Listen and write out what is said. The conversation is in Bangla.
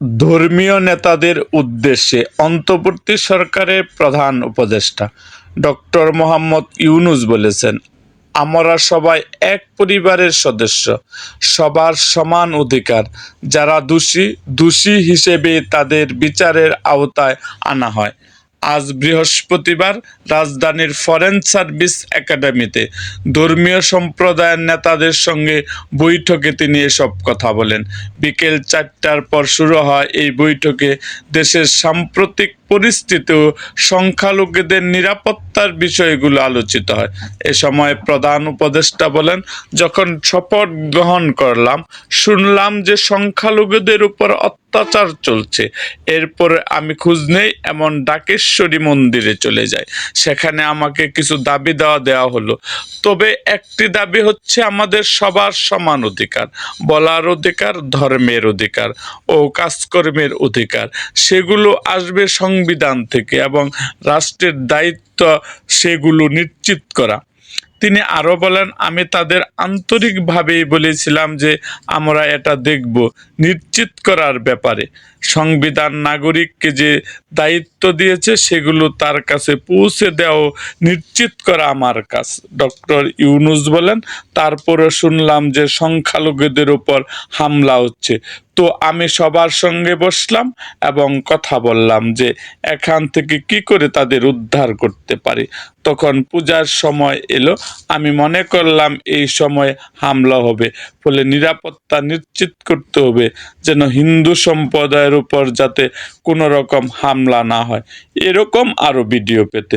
ধর্মীয় নেতাদের উদ্দেশ্যে অন্তর্বর্তী সরকারের প্রধান উপদেষ্টা ডক্টর মোহাম্মদ ইউনুস বলেছেন, আমরা সবাই এক পরিবারের সদস্য, সবার সমান অধিকার। যারা দোষী দোষী হিসেবে তাদের বিচারের আওতায় আনা হয়। আজ বৃহস্পতিবার রাজধানীর ফরেন সার্ভিস একাডেমিতে ধর্মীয় সম্প্রদায়ের নেতাদের সঙ্গে বৈঠকে তিনি এসব কথা বলেন। বিকেল চারটার পর শুরু হয় এই বৈঠকে দেশের সাম্প্রতিক পরিস্থিতি সংখ্যালঘুদের নিরাপত্তার বিষয়গুলো আলোচিত হয়। এ সময় প্রধান উপদেষ্টা বলেন, যখন শপথ গ্রহণ করলাম, শুনলাম যে সংখ্যালঘুদের উপর অত্যাচার চলছে। এরপরে আমি খোঁজ নেই, এমন ডাকেশ্বরী মন্দিরে চলে যাই। সেখানে আমাকে কিছু দাবি দেওয়া দেওয়া হলো। তবে একটি দাবি হচ্ছে আমাদের সবার সমান অধিকার, বলার অধিকার, ধর্মের অধিকার ও কাজকর্মের অধিকার। সেগুলো আসবে সংবিধান থেকে এবং রাষ্ট্রের দায়িত্ব সেগুলো নিশ্চিত করা। তিনি আরও বলেন, আমি তাদের আন্তরিকভাবেই বলেছিলাম যে আমরা এটা দেখব নিশ্চিত করার ব্যাপারে। সংবিধান নাগরিককে যে দায়িত্ব দিয়েছে সেগুলো তার কাছে পৌঁছে দেওয়া নিশ্চিত করা আমার কাজ। ডক্টর ইউনুস বলেন তারপরে শুনলাম যে সংখ্যালঘুদের উপর হামলা হচ্ছে। তো আমি সবার সঙ্গে বসলাম এবং কথা বললাম যে এখান থেকে কি করে তাদের উদ্ধার করতে পারি। তখন পূজার সময় এলো। আমি মনে করলাম এই সময় হামলা হবে। ফলে নিরাপত্তা নিশ্চিত করতে হবে যেন হিন্দু সম্প্রদায়ের উপর যাতে কোনো রকম হামলা না হয়। এরকম আরও ভিডিও পেতে।